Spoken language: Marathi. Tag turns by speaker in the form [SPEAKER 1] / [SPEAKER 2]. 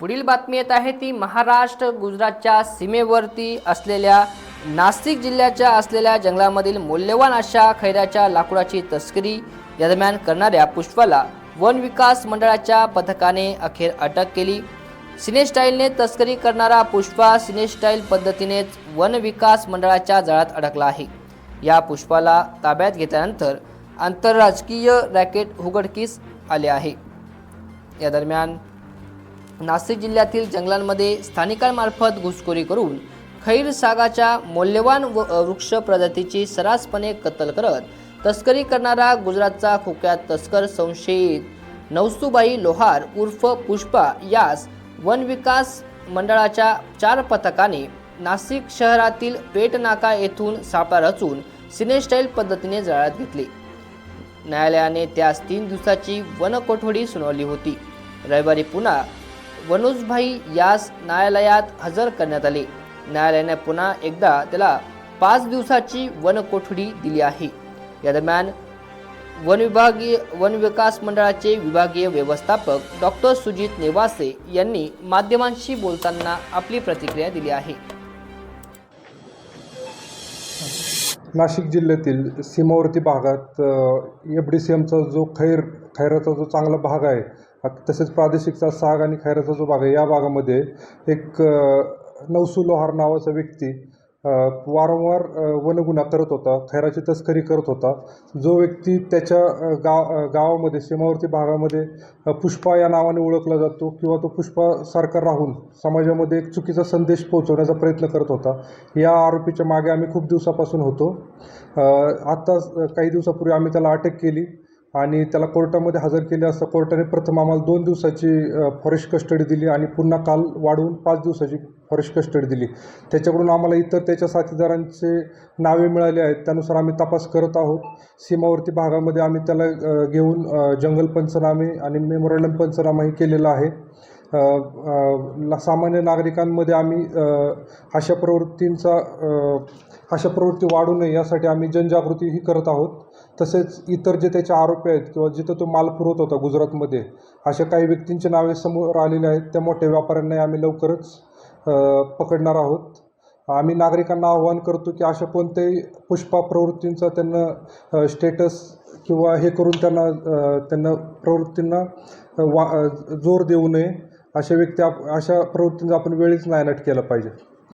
[SPEAKER 1] पुढील बातमी येत आहे ती महाराष्ट्र गुजरातच्या सीमेवरती असलेल्या नाशिक जिल्ह्याच्या असलेल्या जंगलामधील मौल्यवान अशा खैराच्या लाकूडाची तस्करी या दरम्यान करणाऱ्या पुष्पाला वन विकास मंडळाच्या पथकाने अखेर अटक केली. सिनेस्टाईलने तस्करी करणारा पुष्पा सिनेस्टाईल पद्धतीनेच वन विकास मंडळाच्या जाळ्यात अडकला आहे. या पुष्पाला ताब्यात घेतल्यानंतर आंतरराजकीय रॅकेट उघडकीस आले आहे. या दरम्यान नाशिक जिल्ह्यातील जंगलांमध्ये स्थानिकांमार्फत घुसखोरी करून खैर सागाच्या मौल्यवान व वृक्ष प्रजातीची सरासपणे कत्तल करत तस्करी करणारा गुजरातचा खोक्यात तस्कर संशयित नवसुबाई लोहार उर्फ पुष्पा यास वन विकास मंडळाच्या चार पथकाने नाशिक शहरातील पेटनाका येथून सापळा रचून सिनेस्टाईल पद्धतीने जाळ्यात घेतले. न्यायालयाने त्यास तीन दिवसाची वनकोठडी सुनावली होती. रविवारी पुन्हा वनोजभाई यास न्यायालयात हजर करण्यात आले. न्यायालयाने पुन्हा एकदा त्याला पाच दिवसाची वनकोठडी दिली आहे. या दरम्यान वनविभागीय वन विकास मंडळाचे विभागीय व्यवस्थापक डॉक्टर सुजित नेवासे यांनी माध्यमांशी बोलताना आपली प्रतिक्रिया दिली आहे.
[SPEAKER 2] नाशिक जिल्ह्यातील सीमावर्ती भागात एफ डी सी एमचा जो खैर खैराचा जो चांगला भाग आहे तसेच प्रादेशिकचा साग आणि खैराचा जो भाग आहे या भागामध्ये एक नवसू लोहार नावाचा व्यक्ती वारंवार वनगुन्हा करत होता खैराची तस्करी करत होता. जो व्यक्ती त्याच्या गाव गावामध्ये सीमावर्ती भागामध्ये पुष्पा या नावाने ओळखला जातो किंवा तो पुष्पासारखा राहून समाजामध्ये एक चुकीचा संदेश पोहोचवण्याचा प्रयत्न करत होता या आरोपीच्या मागे आम्ही खूप दिवसापासून होतो. आत्ता काही दिवसापूर्वी आम्ही त्याला अटक केली. आणि त्याला कोर्टामध्ये हजर केले असता कोर्टाने प्रथम आम्हाला दोन दिवसाची फॉरेस्ट कस्टडी दिली आणि पुन्हा काल वाढवून पाच दिवसाची फॉरेस्ट कस्टडी दिली. त्याच्याकडून आम्हाला इतर त्याच्या साथीदारांचे नावे मिळाले आहेत. त्यानुसार आम्ही तपास करत आहोत. सीमावर्ती भागामध्ये आम्ही त्याला घेऊन जंगल पंचनामे आणि मेमोरंडम पंचनामाही केलेला आहे. ला- सामान्य नागरिकांमध्ये आम्ही अशा प्रवृत्तींचा अशा प्रवृत्ती वाढू नये यासाठी आम्ही जनजागृतीही करत आहोत. तसेच इतर जे त्याचे आरोपी आहेत किंवा जिथं तो माल पुरवत होता गुजरातमध्ये अशा काही व्यक्तींची नावे समोर आलेली आहेत. त्या मोठ्या व्यापाऱ्यांनाही आम्ही लवकरच पकडणार आहोत. आम्ही नागरिकांना आवाहन करतो की अशा कोणत्याही पुष्पा प्रवृत्तींचा त्यांना स्टेटस किंवा हे करून त्यांना त्यांना प्रवृत्तींना वा जोर देऊ नये. अशा व्यक्ती आप अशा प्रवृत्तींचा आपण वेळीच नायनाट केला पाहिजे.